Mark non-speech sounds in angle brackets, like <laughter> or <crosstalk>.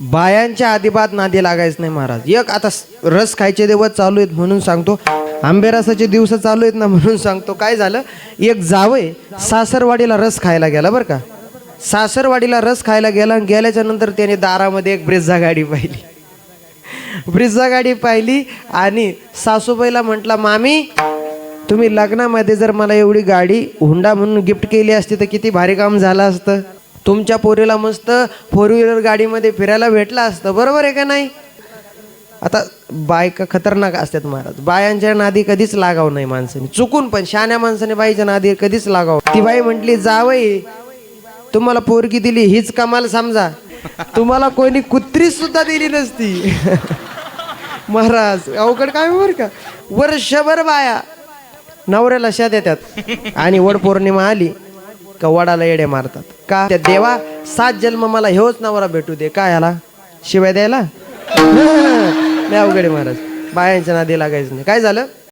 बायांच्या आदिबात नादी लागायचं नाही महाराज. एक आता रस खायचे दिवस चालू आहेत म्हणून सांगतो. आंबे रसाचे दिवस चालू आहेत ना म्हणून सांगतो. काय झालं? एक जावय सासरवाडीला रस खायला गेला बरं का. सासरवाडीला रस खायला गेला आणि गेल्याच्यानंतर त्याने दारामध्ये एक ब्रिझा गाडी पाहिली. ब्रिझा गाडी पाहिली आणि सासूबाईला म्हटला मामी तुम्ही लग्नामध्ये जर मला एवढी गाडी हुंडा म्हणून गिफ्ट केली असती तर किती भारी काम झालं असतं. तुमच्या पोरीला मस्त फोर व्हीलर गाडीमध्ये फिरायला भेटलं असतं. बरोबर आहे का नाही? आता बायका खतरनाक असतात महाराज. बायांच्या नादी कधीच लागाव नाही माणसाने. चुकून पण शहाण्या माणसाने बाईच्या नादी कधीच लागाव. ती बाई म्हटली जावई तुम्हाला पोरगी दिली हीच कमाल समजा. तुम्हाला कोणी कुत्री सुद्धा दिली नसती. <laughs> महाराज अवघड काय बरं का? वर्षभर बाया नवऱ्याला शा देतात आणि वड पौर्णिमा आली. का वडाला येडे मारतात. का? त्या देवा सात जन्म मला हेच नवरा भेटू दे. काय याला? शिवाय द्यायला? <laughs> नाही महाराज. बायांच्या नादी लागायचं नाही. काय झालं?